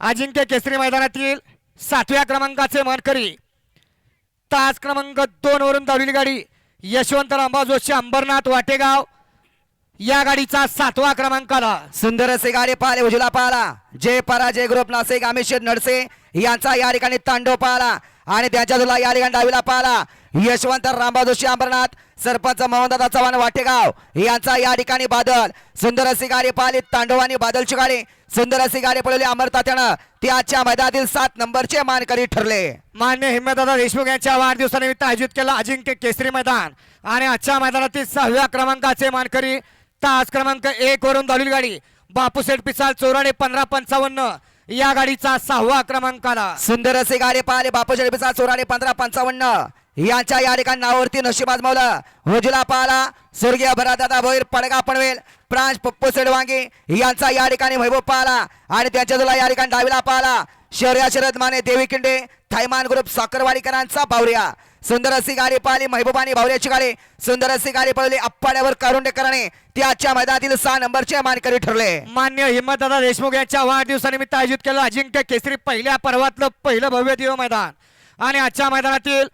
अजिंक्य केसरी मैदानातील सातव्या क्रमांकाचे मानकरी. तास क्रमांक दोन वरून धावलेली गाडी यशवंत रामबा जोशी अंबरनाथ वाटेगाव. या गाडीचा सातवा क्रमांक आला सुंदर असे गाडी पाहिले उजला पाहला जय पराजय ग्रुप नाशिक अमित नडसे यांचा या ठिकाणी तांडव पाहला आणि त्याच्या तुला या ठिकाणी डावीला पाहला यशवंत रामबा जोशी अंबरनाथ सरपंच मोहनदादा चव्हाण वाटेगाव यांचा या ठिकाणी बादल. सुंदर अशी गाडी पाहिली तांडव आणि बादलची गाडी. सुंदर अशी गाडी पळवली अमर तात्यानं. ते आजच्या मैदानातील सात नंबरचे मानकरी ठरले. मान्य हिम्मतदादा देशमुख यांच्या वाढदिवसानिमित्त आयोजित केलं अजिंक्य केसरी मैदान. आणि आजच्या मैदानातील सहाव्या क्रमांकाचे मानकरी तास क्रमांक एक वरून धावलेली गाडी बापूसेठ पिसाल चौराणे पंधरा पंचावन्न या गाडीचा सहावा क्रमांक आला सुंदर असे गाडी पाहिले बापू जडबीचा चोराडे पंधरा पंचावन्न. यांच्या या ठिकाणी नावावरती नशीब आजमावलं उजला पाहला स्वर्गीय भरादादा भोईर पडगा पनवेल प्रांश पप्पू सेडवांगी यांचा या ठिकाणी वैभव पाहला आणि त्यांच्या तुला या ठिकाणी डावीला पाहला शर्या शरद माने देवी किंडे थैमान ग्रुप साखरवाडीकरांचा बावऱ्या सुंदर अशी गाडी पाहिली महबूबानी भावऱ्याची गाडी. सुंदर अशी गाडी पळवली अप्पाड्यावर कारुंडेकराने ती आजच्या मैदानातील सहा नंबरचे मानकरी ठरले. मान्य हिम्मतदादा देशमुख यांच्या वाढदिवसानिमित्त आयोजित केलं अजिंक्य केसरी पहिल्या पर्वातलं पहिलं भव्य दिव मैदान. आणि आजच्या मैदानातील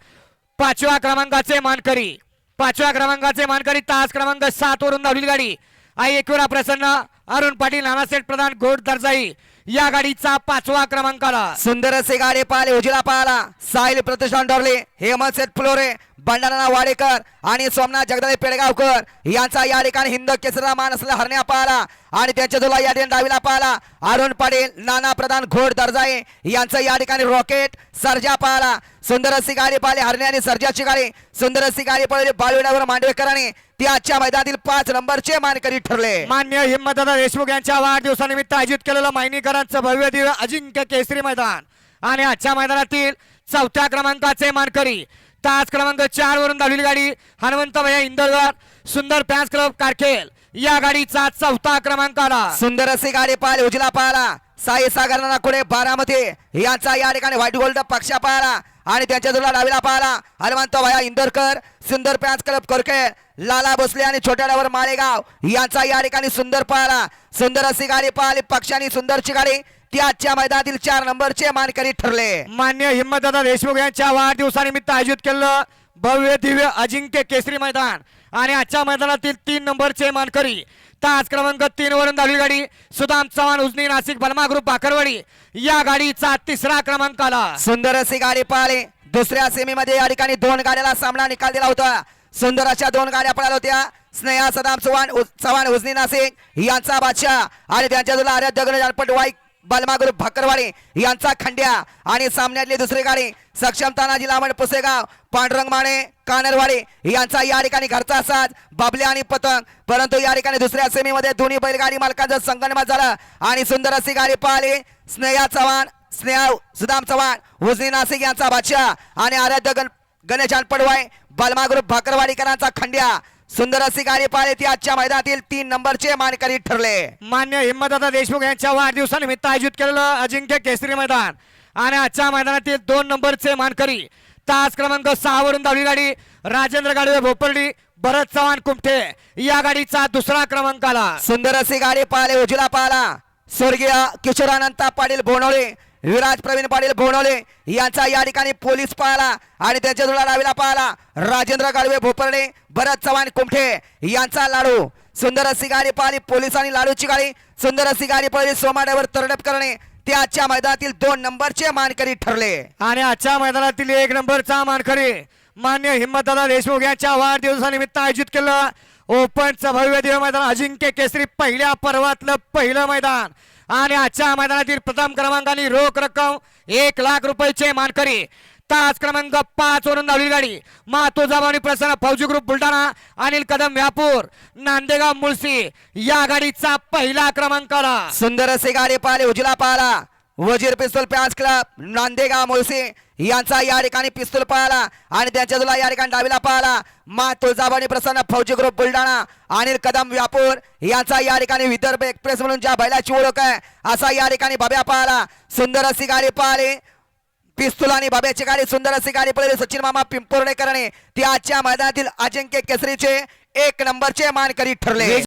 पाचव्या क्रमांकाचे मानकरी. पाचव्या क्रमांकाचे मानकरी तास क्रमांक सात वरून धावली गाडी. आई एकविरा प्रसन्न अरुण पाटील नानासेठ प्रधान घोड दर्जाई या गाडीचा पाचवा क्रमांक आला सुंदर असे गाडी पाहिले उजिला पाहला. साहिल प्रतिष्ठान ठरले हेमंत सेठ फुलोरे बंडारा वाडेकर आणि सोमनाथ जगदाळे पेडगावकर यांचा या ठिकाणी हिंद केसरा मान असलेला हरण्या पाहला. आणि त्यांच्या जोला या ठिकाणी डावीला पाहिला अरुण पाटील नाना प्रधान घोड दर्जाई यांचं या ठिकाणी रॉकेट सर्जा पाहिला सुंदर अशी गाडी पाहिली हरणे आणि सर्जाची गाडी. सुंदर अशी गाडी पळवली बाळविडावर मांडवेकरांनी ती आजच्या मैदानातील पाच नंबरचे मानकरी ठरले. मान्य हिम्मतदादा देशमुख यांच्या वाढदिवसानिमित्त आयोजित केलेलं मायनीकरांचं भव्य दिव्य अजिंक्य केसरी मैदान. आणि आजच्या मैदानातील चौथ्या क्रमांकाचे मानकरी तास क्रमांक चार वरून धावलेली गाडी हनुमंत भैया इंदोरकर सुंदर फॅन्स क्लब कारखेल. या गाडीचा चौथा क्रमांक आला. सुंदर अशी गाडी पाहिली उजला पाहला. साई सागर नाकुडे बारामती. यांचा या ठिकाणी व्हाईट गोल्ड पक्षा पाहला आणि त्यांच्या तुला डावीला पाहला. हनुमंत भया इंदोरकर सुंदर पॅन्स क्लब कोरके लाला भोसले आणि छोट्या डावर माळेगाव यांचा या ठिकाणी सुंदर पाहला. सुंदर अशी गाडी पाहिली पक्षाने सुंदरची गाडी. ती आजच्या मैदानातील चार नंबरचे मानकरी ठरले. मान्य हिम्मतदादा देशमुख यांच्या वाढदिवसानिमित्त आयोजित केलेलं भव्य दिव्य अजिंक्य केसरी मैदान. आणि आजच्या मैदानातील तीन नंबरचे मानकरी. तास क्रमांक तीन वरून दहावी गाडी सुदाम चव्हाण उजनी नाशिक बलमा ग्रुप बाकरवाडी या गाडीचा तिसरा क्रमांक आला. सुंदर अशी गाडी पाहिली दुसऱ्या सेमीमध्ये या ठिकाणी दोन गाड्याला सामना निकाल दिला होता. सुंदर अशा दोन गाड्या पळाल्या होत्या. स्नेहा सदाम चव्हाण चव्हाण उजनी नाशिक यांचा बादशाह. आणि त्यांच्या तुला आर्य दगड जानपट वाईक बलमा भाकरवाडे भाकरवाडी यांचा खंड्या. आणि सामन्यातली दुसरी गाडी सक्षम तानाजी लामण पुसेगाव पांडुरंग माने कानरवाडे यांचा या ठिकाणी घरचा साज बाबले आणि पतंग. परंतु या ठिकाणी दुसऱ्या सेमीमध्ये दोन्ही बैलगाडी मालकांचं संगणमत झालं. आणि सुंदर अशी गाडी पाहिली. स्नेहा चव्हाण स्नेहा सुदाम चव्हाण उजनी नाशिक यांचा बादशाह. आणि आराध्य गण गणेश पडवाय बलमा भाकरवाडीकरांचा खंड्या. सुंदर गाडी पाहिली ती आजच्या मैदानातील तीन नंबरचे मानकरी ठरले. मान्य हिम्मतदादा देशमुख यांच्या वाढदिवसानिमित्त आयोजित केलेलं अजिंक्य केसरी मैदान. आणि आजच्या मैदानातील दोन नंबरचे मानकरी तास क्रमांक सहा वरून धावली गाडी राजेंद्र गाडवे भोपर्डी भरत चव्हाण कुमठे. या गाडीचा दुसरा क्रमांक आला. सुंदर अशी गाडी पाहिले उजला पाहला स्वर्गीय किशोरानंता पाटील बोनवळे विराज प्रवीण पाटील बोनवळे यांचा या ठिकाणी पोलीस पाहला आणि त्यांच्या जुळा डावीला पाहला राजेंद्र गाडवे भोपर्डे भरत चव्हाण कुमठे यांचा लाडू. सुंदर अशी गाडी पाहिली पोलिसांनी लाडूची गाडी. सुंदर अशी गाडी पाहिली सोमाड्यावर तरडप करणे. ते आजच्या मैदानातील दोन नंबरचे मानकरी ठरले. आणि आजच्या मैदानातील एक नंबरचा मानकरी मान्य हिम्मतदादा देशमुख यांच्या वाढदिवसानिमित्त आयोजित केलं. ओपनचं भव्य देव मैदान अजिंक्य केसरी पहिल्या पर्वातलं पहिलं मैदान. आणि आजच्या मैदानातील प्रथम क्रमांकाने रोख रक्कम एक लाख रुपयाचे मानकरी. तास क्रमांक पाच वरून धावली गाडी. मातोजाबावणी प्रसन्न फौजी ग्रुप बुलढाणा अनिल कदम व्यापूर नांदेगाव मुळशी. या गाडीचा पहिला क्रमांक आला. सुंदर असे गाडी पाहिले उजला पाहिला. वजीर पिस्तूल पॅन्स क्लब नांदेगाव मुळशी यांचा या ठिकाणी पिस्तूल पाहला आणि त्यांच्या तुला या ठिकाणी डावीला पाहला मा तुळजाभवानी प्रसन्न फौजी ग्रुप बुलढाणा अनिल कदम व्यापूर यांचा या ठिकाणी विदर्भ एक्सप्रेस म्हणून ज्या बैलाची ओळख आहे असा या ठिकाणी बाब्या पाहला सुंदर अशी गाडी पाहिली पिस्तूल आणि बाब्याची गाडी सुंदर अशी गाडी पळली. सचिन मामा पिंपोर्णेकरने ती आजच्या मैदानातील अजिंक्य केसरीचे एक नंबरचे मानकरी ठरले.